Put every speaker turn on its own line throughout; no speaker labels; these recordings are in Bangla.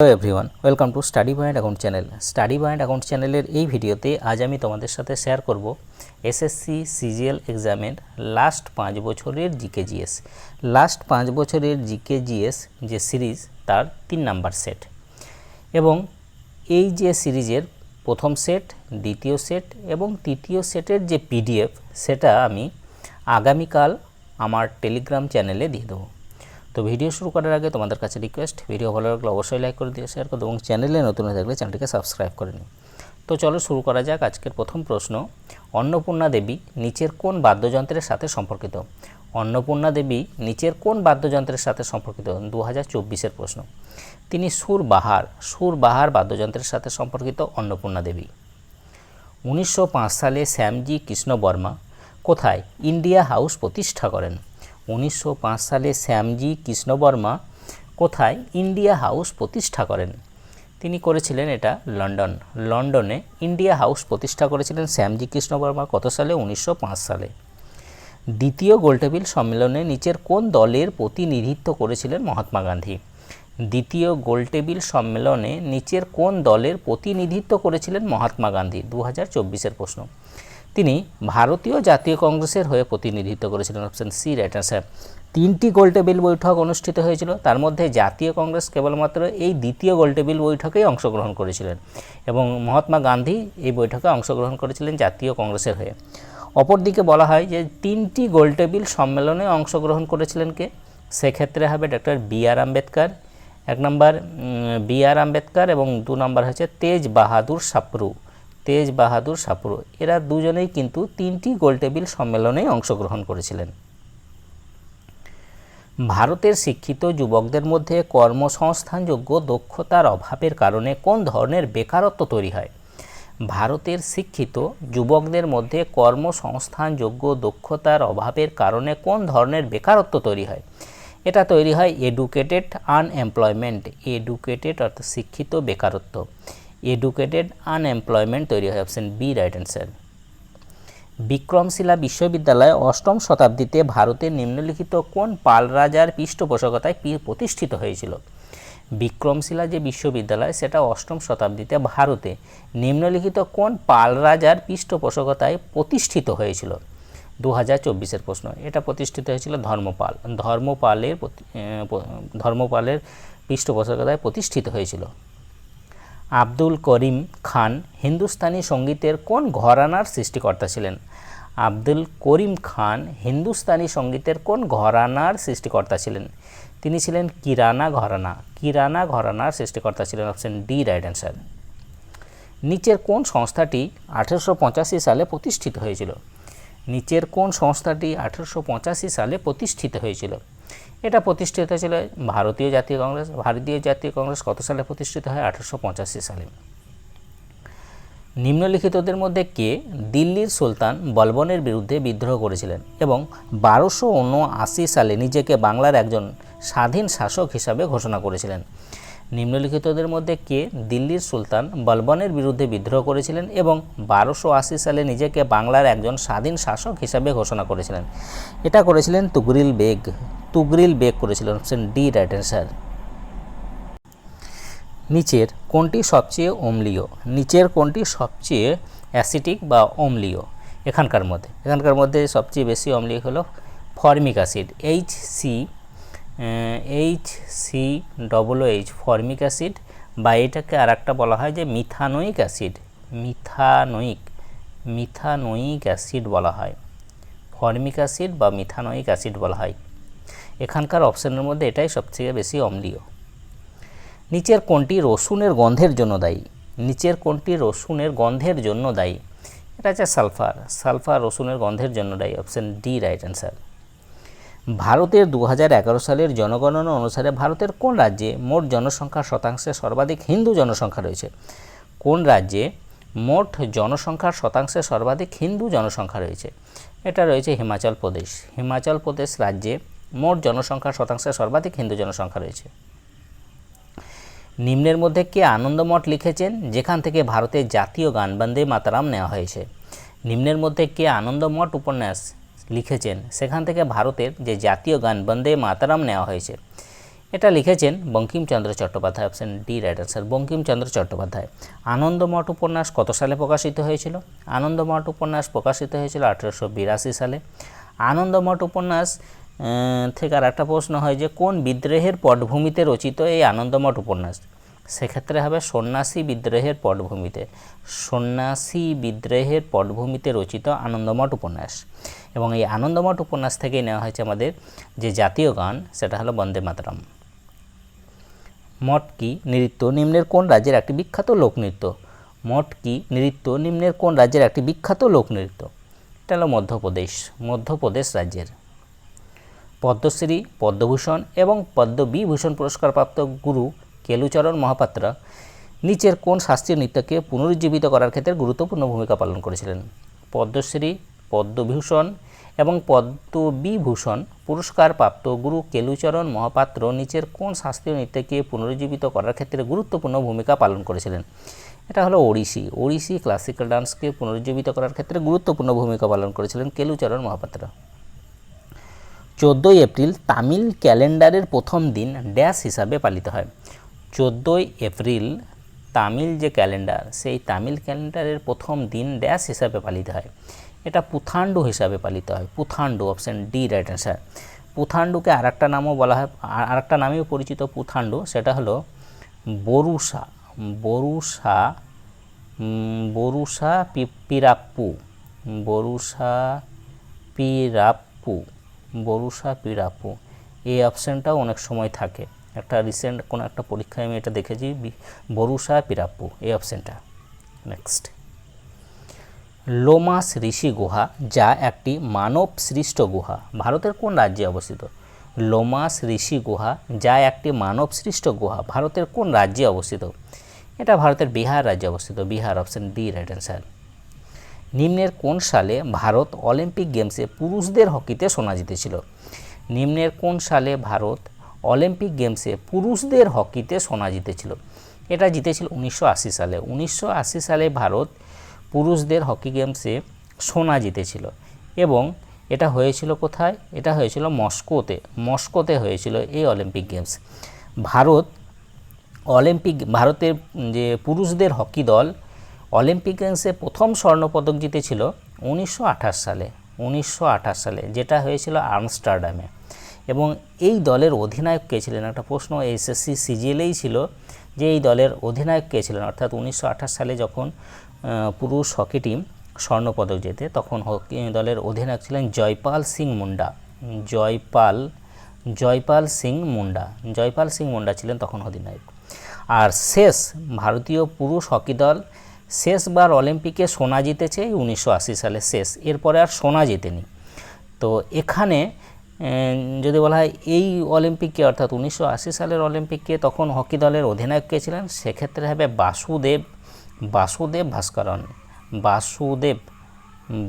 Hello everyone welcome to study point account channel study point account চ্যানেলের এই ভিডিওতে আজ আমি তোমাদের সাথে শেয়ার করব এসএসসি সিজিএল এক্সামের লাস্ট পাঁচ বছরের জিকে জিএস লাস্ট পাঁচ বছরের জিকে জিএস যে সিরিজ তার তিন নাম্বার সেট এবং এই যে সিরিজের প্রথম সেট দ্বিতীয় সেট এবং তৃতীয় সেটের যে পিডিএফ সেটা আমি আগামীকাল আমার টেলিগ্রাম চ্যানেলে দিয়ে দেবো। তো ভিডিও শুরু করার আগে তোমাদের কাছে রিকোয়েস্ট ভিডিও ভালো লাগলে অবশ্যই লাইক করে দিয়ে শেয়ার করে এবং চ্যানেলে নতুন হয়ে থাকলে চ্যানেলটিকে সাবস্ক্রাইব করে নিই তো চলো শুরু করা যাক আজকের প্রথম প্রশ্ন। অন্নপূর্ণা দেবী নিচের কোন বাদ্যযন্ত্রের সাথে সম্পর্কিত? অন্নপূর্ণা দেবী নিচের কোন বাদ্যযন্ত্রের সাথে সম্পর্কিত? দু হাজার চব্বিশের প্রশ্ন। তিনি সুর বাহার সুর বাহার বাদ্যযন্ত্রের সাথে সম্পর্কিত অন্নপূর্ণা দেবী। উনিশশো পাঁচ সালে শ্যামজি কৃষ্ণ বর্মা কোথায়? ইন্ডিয়া হাউস প্রতিষ্ঠা করেন। উনিশশো পাঁচ সালে শ্যামজি কৃষ্ণ বর্মা কোথায় ইন্ডিয়া হাউস প্রতিষ্ঠা করেন? তিনি করেছিলেন এটা লন্ডন। লন্ডনে ইন্ডিয়া হাউস প্রতিষ্ঠা করেছিলেন শ্যামজি কৃষ্ণবর্মা কত সালে? উনিশশো পাঁচ সালে। দ্বিতীয় গোলটেবিল সম্মেলনে নিচের কোন দলের প্রতিনিধিত্ব করেছিলেন মহাত্মা গান্ধী? দ্বিতীয় গোলটেবিল সম্মেলনে নিচের কোন দলের প্রতিনিধিত্ব করেছিলেন মহাত্মা গান্ধী? দু হাজার প্রশ্ন। তিনি ভারতীয় জাতীয় কংগ্রেসের হয়ে প্রতিনিধিত্ব করেছিলেন। অপশন সি রাইট অ্যান্সার তিনটি গোলটেবিল বৈঠক অনুষ্ঠিত হয়েছিল। তার মধ্যে জাতীয় কংগ্রেস কেবলমাত্র এই দ্বিতীয় গোলটেবিল বৈঠকেই অংশগ্রহণ করেছিলেন এবং মহাত্মা গান্ধী এই বৈঠকে অংশগ্রহণ করেছিলেন জাতীয় কংগ্রেসের হয়ে। অপরদিকে বলা হয় যে তিনটি গোলটেবিল সম্মেলনে অংশগ্রহণ করেছিলেন কে? সেক্ষেত্রে হবে ডক্টর বি আর আম্বেদকর, এক নম্বর বি আর আম্বেদকর এবং দু নম্বর হচ্ছে তেজ বাহাদুর সাপরু তেজ, বাহাদুর, সাপরু এরা দুজনেই কিন্তু তিনটি গোলটেবিল সম্মেলনে অংশগ্রহণ করেছিলেন। ভারতের শিক্ষিত যুবকদের মধ্যে কর্মসংস্থানযোগ্য দক্ষতার অভাবের কারণে কোন ধরনের বেকারত্ব তৈরি হয়? ভারতের শিক্ষিত যুবকদের মধ্যে কর্মসংস্থানযোগ্য দক্ষতার অভাবের কারণে কোন ধরনের বেকারত্ব তৈরি হয়? এটা তৈরি হয় এডুকেটেড আনএমপ্লয়মেন্ট এডুকেটেড অর্থাৎ শিক্ষিত বেকারত্ব। এডুকেটেড আনএমপ্লয়মেন্ট তৈরি হয় option B right answer Vikramshila বিশ্ববিদ্যালয় অষ্টম শতাব্দীতে ভারতের নিম্নলিখিত কোন পাল রাজার পৃষ্ঠপোষকতায় প্রতিষ্ঠিত হয়েছিল? বিক্রমশিলা যে বিশ্ববিদ্যালয়, সেটা অষ্টম শতাব্দীতে ভারতে নিম্নলিখিত কোন পাল রাজার পৃষ্ঠপোষকতায় প্রতিষ্ঠিত হয়েছিল? দু হাজার চব্বিশের প্রশ্ন। এটা প্রতিষ্ঠিত হয়েছিল ধর্মপাল। ধর্মপালের ধর্মপালের পৃষ্ঠপোষকতায় প্রতিষ্ঠিত হয়েছিল। আব্দুল করিম খান হিন্দুস্তানি সঙ্গীতের কোন ঘরানার সৃষ্টিকর্তা ছিলেন? আব্দুল করিম খান হিন্দুস্তানি সঙ্গীতের কোন ঘরানার সৃষ্টিকর্তা ছিলেন? তিনি ছিলেন কিরানা ঘরানা। কিরানা ঘরানার সৃষ্টিকর্তা ছিলেন অপশন ডি, রাইট অ্যান্সার। নিচের কোন সংস্থাটি আঠেরোশো পঁচাশি সালে প্রতিষ্ঠিত হয়েছিল? নিচের কোন সংস্থাটি আঠেরোশো পঁচাশি সালে প্রতিষ্ঠিত হয়েছিল? এটা প্রতিষ্ঠিত হয়েছিল। ভারতীয় জাতীয় কংগ্রেস, ভারতীয় জাতীয় কংগ্রেস কত সালে প্রতিষ্ঠিত হয়? আঠারোশো পঁচাশি সালে। নিম্নলিখিতদের মধ্যে কে? দিল্লির সুলতান বলবনের বিরুদ্ধে বিদ্রোহ করেছিলেন এবং বারোশো উনআশি সালে নিজেকে বাংলার একজন স্বাধীন শাসক হিসাবে ঘোষণা করেছিলেন। নিম্নলিখিতদের মধ্যে কে? দিল্লির সুলতান বলবনের বিরুদ্ধে বিদ্রোহ করেছিলেন এবং বারোশো আশি সালে নিজেকে বাংলার একজন স্বাধীন শাসক হিসাবে ঘোষণা করেছিলেন। এটা করেছিলেন তুগরিল বেগ। তুগরিল বেগ করেছিলেন অপশন ডি রাইট অ্যান্সার নিচের কোনটি সবচেয়ে অম্লীয়? নিচের কোনটি সবচেয়ে অ্যাসিটিক বা অম্লীয়? এখানকার মধ্যে। এখানকার মধ্যে সবচেয়ে বেশি অম্লীয় হলো formic acid H C H C double H formic acid, বা এটাকে আর একটা বলা হয় যে methanoic acid. Methanoic methanoic acid বলা হয়। ফর্মিক অ্যাসিড বা মিথানোইক অ্যাসিড বলা হয়। এখানকার অপশনের মধ্যে এটাই সবচেয়ে বেশি অম্লীয়। নিচের কোনটি রসুনের গন্ধের জন্য দায়ী। নিচের কোনটি রসুনের গন্ধের জন্য দায়ী। এটা হচ্ছে সালফার। সালফার রসুনের গন্ধের জন্য দায়ী। Option D, right answer. ভারতের দু হাজার এগারো সালের জনগণনা অনুসারে ভারতের কোন রাজ্যে মোট জনসংখ্যার শতাংশে সর্বাধিক হিন্দু জনসংখ্যা রয়েছে? কোন রাজ্যে মোট জনসংখ্যার শতাংশে সর্বাধিক হিন্দু জনসংখ্যা রয়েছে? এটা রয়েছে হিমাচল প্রদেশ। হিমাচল প্রদেশ রাজ্যে মোট জনসংখ্যার শতাংশে সর্বাধিক হিন্দু জনসংখ্যা রয়েছে। নিম্নের মধ্যে কে আনন্দমঠ লিখেছেন? যেখান থেকে ভারতের জাতীয় গান বন্দে মাতারাম নেওয়া হয়েছে। নিম্নের মধ্যে কে আনন্দমঠ উপন্যাস লিখেছেন? সেখান থেকে ভারতের যে জাতীয় গান বন্দে মাতারাম নেওয়া হয়েছে। এটা লিখেছেন Bankimchandra Chattopadhyay, option D right answer. Bankimchandra Chattopadhyay Anandamath উপন্যাস কত সালে প্রকাশিত হয়েছিল? আনন্দমঠ উপন্যাস প্রকাশিত হয়েছিল আঠেরোশো বিরাশি সালে। আনন্দমঠ উপন্যাস থেকে আর একটা প্রশ্ন হয় যে, কোন বিদ্রোহের পটভূমিতে রচিত এই আনন্দমঠ উপন্যাস? সেক্ষেত্রে হবে সন্ন্যাসী বিদ্রোহের পটভূমিতে। সন্ন্যাসী বিদ্রোহের পটভূমিতে রচিত আনন্দমঠ উপন্যাস। এবং এই আনন্দমঠ উপন্যাস থেকেই নেওয়া হয়েছে আমাদের যে জাতীয় গান, সেটা হলো বন্দে মাতরম। মটকি নৃত্য নিম্নের কোন রাজ্যের একটি বিখ্যাত লোকনৃত্য মটকি নৃত্য নিম্নের কোন রাজ্যের একটি বিখ্যাত লোকনৃত্য এটা হলো মধ্যপ্রদেশ মধ্যপ্রদেশ রাজ্যের। পদ্মশ্রী, পদ্মভূষণ এবং পদ্মবিভূষণ পুরস্কারপ্রাপ্ত গুরু কেলুচরণ মহাপাত্র নিচের কোন শাস্ত্রীয় নৃত্যকে পুনরুজ্জীবিত করার ক্ষেত্রে গুরুত্বপূর্ণ ভূমিকা পালন করেছিলেন? পদ্মশ্রী, পদ্মভূষণ এবং পদ্মবিভূষণ পুরস্কারপ্রাপ্ত গুরু কেলুচরণ মহাপাত্র নিচের কোন শাস্ত্রীয় নৃত্যকে পুনরুজ্জীবিত করার ক্ষেত্রে গুরুত্বপূর্ণ ভূমিকা পালন করেছিলেন? এটা হলো ওড়িশি। ওড়িশি ক্লাসিক্যাল ডান্সকে পুনরুজ্জীবিত করার ক্ষেত্রে গুরুত্বপূর্ণ ভূমিকা পালন করেছিলেন কেলুচরণ মহাপাত্র। চোদ্দোই এপ্রিল তামিল ক্যালেন্ডারের প্রথম দিন ড্যাশ হিসাবে পালিত হয়। চোদ্দোই এপ্রিল তামিল যে ক্যালেন্ডার, সেই তামিল ক্যালেন্ডারের প্রথম দিন ড্যাশ হিসাবে পালিত হয়। এটা পুথান্ডু হিসাবে পালিত হয়। Puthandu option D, right answer. পুথান্ডুকে আর একটা নামও বলা হয় আর একটা নামেও পরিচিত পুথান্ডু সেটা হলো বরুষা বরুষা বরুষা পিরাপ্পু বরুষা পিরাপ্পু বরুষা পিরাপ্পু এই অপশানটাও অনেক সময় থাকে। একটা রিসেন্ট কোনো একটা পরীক্ষায় আমি এটা দেখেছি বরুষা পিরাপ্পু এই অপশানটা নেক্সট লোমাস ঋষি গুহা, যা একটি মানব সৃষ্ট গুহা, ভারতের কোন রাজ্যে অবস্থিত? লোমাস ঋষি গুহা, যা একটি মানব সৃষ্ট গুহা, ভারতের কোন রাজ্যে অবস্থিত? এটা ভারতের বিহার রাজ্যে অবস্থিত। Bihar option D right answer নিম্নের কোন সালে ভারত অলিম্পিক গেমসে পুরুষদের হকিতে সোনা জিতেছিল? নিম্নের কোন সালে ভারত অলিম্পিক গেমসে পুরুষদের হকিতে সোনা জিতেছিল? এটা জিতেছিল উনিশশো আশি সালে। উনিশশো আশি সালে ভারত পুরুষদের হকি গেমসে সোনা জিতেছিল এবং এটা হয়েছিল কোথায়? এটা হয়েছিল মস্কোতে। মস্কোতে হয়েছিল এই অলিম্পিক গেমস। ভারত অলিম্পিক, ভারতের যে পুরুষদের হকি দল অলিম্পিক গেমসে প্রথম স্বর্ণপদক জিতেছিল উনিশশো আঠাশ সালে, উনিশশো আঠাশ সালে, যেটা হয়েছিল আমস্টারডামে। এবং এই দলের অধিনায়ক কে ছিলেন? একটা প্রশ্ন এসএসসি সিজিএলেই ছিল যে এই দলের অধিনায়ক কে ছিলেন? অর্থাৎ উনিশশো আঠাশ সালে যখন পুরুষ হকি টিম স্বর্ণপদক জেতে, তখন হকি দলের অধিনায়ক ছিলেন জয়পাল সিং মুন্ডা। জয়পাল জয়পাল সিং মুন্ডা। জয়পাল সিং মুন্ডা ছিলেন তখন অধিনায়ক। আর শেষ ভারতীয় পুরুষ হকি দল শেষবার অলিম্পিকে সোনা জিতেছে উনিশশো আশি সালে শেষ, এরপরে আর সোনা জেতেনি। তো এখানে যদি বলা হয় এই অলিম্পিককে অর্থাৎ উনিশশো আশি সালের অলিম্পিককে তখন হকি দলের অধিনায়ক কে ছিলেন? সেক্ষেত্রে হবে বাসুদেব বাসুদেব ভাস্করন বাসুদেব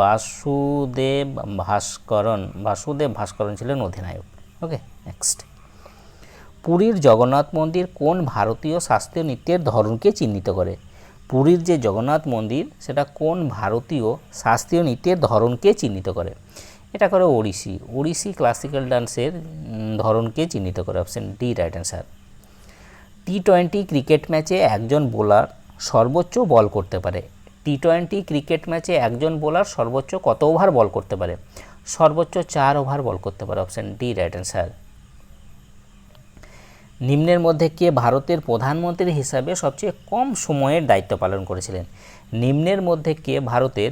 বাসুদেব ভাস্করন বাসুদেব ভাস্করন ছিলেন অধিনায়ক। Okay, next. পুরীর জগন্নাথ মন্দির কোন ভারতীয় শাস্ত্রীয় নৃত্যের ধরনকে চিহ্নিত করে? পুরীর যে জগন্নাথ মন্দির, সেটা কোন ভারতীয় শাস্ত্রীয় নৃত্যের ধরনকে চিহ্নিত করে? এটা করে ওড়িশি। ওড়িশি ক্লাসিক্যাল ডান্সের ধরনকে চিহ্নিত করে। Option D right answer T twenty cricket ম্যাচে একজন বোলার সর্বোচ্চ বল করতে পারে। টি টোয়েন্টি ক্রিকেট ম্যাচে একজন বোলার সর্বোচ্চ কত ওভার বল করতে পারে? সর্বোচ্চ চার ওভার বল করতে পারে। অপশন ডি রাইট অ্যান্সার নিম্নের মধ্যে কে ভারতের প্রধানমন্ত্রী হিসাবে সবচেয়ে কম সময়ের দায়িত্ব পালন করেছিলেন? নিম্নের মধ্যে কে ভারতের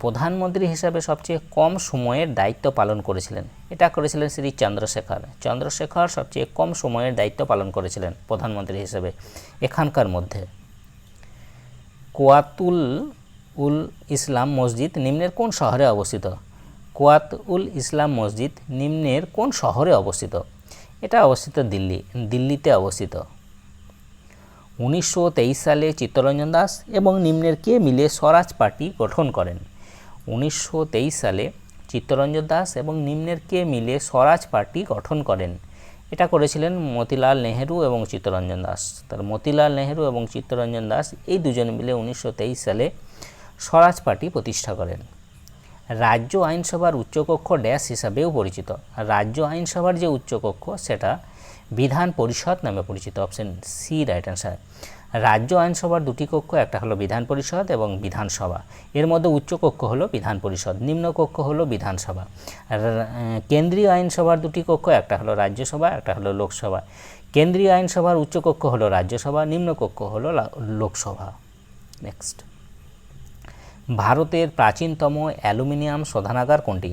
প্রধানমন্ত্রী হিসাবে সবচেয়ে কম সময়ের দায়িত্ব পালন করেছিলেন? এটা করেছিলেন শ্রী চন্দ্রশেখর। চন্দ্রশেখর সবচেয়ে কম সময়ের দায়িত্ব পালন করেছিলেন প্রধানমন্ত্রী হিসেবে এখানকার মধ্যে। কোয়াতুল উল ইসলাম মসজিদ নিম্নের কোন শহরে অবস্থিত? কোয়াত উল ইসলাম মসজিদ নিম্নের কোন শহরে অবস্থিত? এটা অবস্থিত দিল্লি, দিল্লিতে অবস্থিত। উনিশশো তেইশ সালে চিত্তরঞ্জন দাস এবং নিম্নের কে মিলে স্বরাজ পার্টি গঠন করেন। উনিশশো তেইশ সালে চিত্তরঞ্জন দাস এবং নিম্নের কে মিলে স্বরাজ পার্টি গঠন করেন। এটা করেছিলেন মতিলাল নেহেরু এবং চিত্তরঞ্জন দাস। তার মতিলাল নেহেরু এবং চিত্তরঞ্জন দাস এই দুজন মিলে উনিশশো তেইশ সালে স্বরাজ পার্টি প্রতিষ্ঠা করেন। রাজ্য আইনসভার উচ্চকক্ষ ড্যাশ হিসাবেও পরিচিত। রাজ্য আইনসভার যে উচ্চকক্ষ, সেটা বিধান পরিষদ নামে পরিচিত। অপশন সি রাইট অ্যান্সার রাজ্য আইনসভার দুটি কক্ষ, একটা হলো বিধান পরিষদ এবং বিধানসভা। এর মধ্যে উচ্চকক্ষ হলো বিধান পরিষদ, নিম্নকক্ষ হলো বিধানসভা। কেন্দ্রীয় আইনসভার দুটি কক্ষ, একটা হলো রাজ্যসভা, একটা হলো লোকসভা। কেন্দ্রীয় আইনসভার উচ্চকক্ষ হলো রাজ্যসভা নিম্ন কক্ষ হলো লোকসভা। নেক্সট ভারতের প্রাচীনতম অ্যালুমিনিয়াম শোধনাগার কোনটি?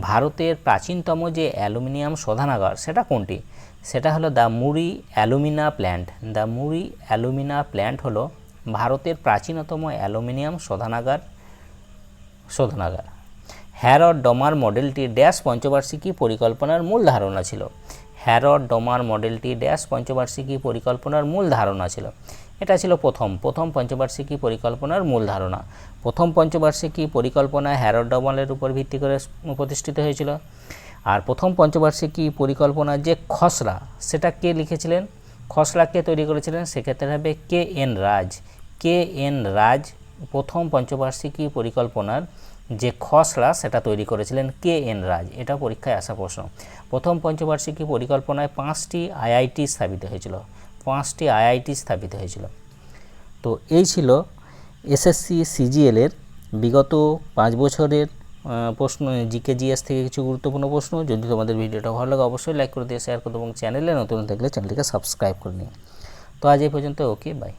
ভারতের প্রাচীনতম যে অ্যালুমিনিয়াম শোধনাগার, সেটা কোনটি? সেটা হলো the Muri alumina plant. The Muri alumina plant হলো ভারতের প্রাচীনতম অ্যালুমিনিয়াম শোধনাগার শোধনাগার। হ্যারড ডমার মডেলটি ড্যাশ পঞ্চবার্ষিকী পরিকল্পনার মূল ধারণা ছিল। হ্যারড ডমার মডেলটি ড্যাশ পঞ্চবার্ষিকী পরিকল্পনার মূল ধারণা ছিল। এটা ছিল প্রথম। প্রথম পঞ্চবার্ষিকী পরিকল্পনার মূল ধারণা। প্রথম পঞ্চবার্ষিকী পরিকল্পনা হ্যারড ডমালের উপর ভিত্তি করে প্রতিষ্ঠিত হয়েছিল। আর প্রথম পঞ্চবার্ষিকী পরিকল্পনা যে খসড়া, সেটা কে লিখেছিলেন? খসড়া কে তৈরি করেছিলেন? সেক্ষেত্রে হবে কে এন রাজ। কে এন রাজ প্রথম পঞ্চবার্ষিকী পরিকল্পনার যে খসড়া, সেটা তৈরি করেছিলেন কে এন রাজ। এটা পরীক্ষায় আসা প্রশ্ন। প্রথম পঞ্চবার্ষিকী পরিকল্পনায় পাঁচটি আইআইটি স্থাপিত হয়েছিল। পাঁচটি আইআইটি স্থাপিত হয়েছিল। তো এই ছিল এসএসসি সিজিএলের বিগত পাঁচ বছরের প্রশ্ন জিকে জিএস থেকে কিছু গুরুত্বপূর্ণ প্রশ্ন। যদি তোমাদের ভিডিওটা ভালো লাগে, অবশ্যই লাইক করে দিয়ে শেয়ার করো এবং চ্যানেলে নতুন থাকলে চ্যানেলটিকে সাবস্ক্রাইব করে নিও। তো আজ এই পর্যন্ত ওকে বাই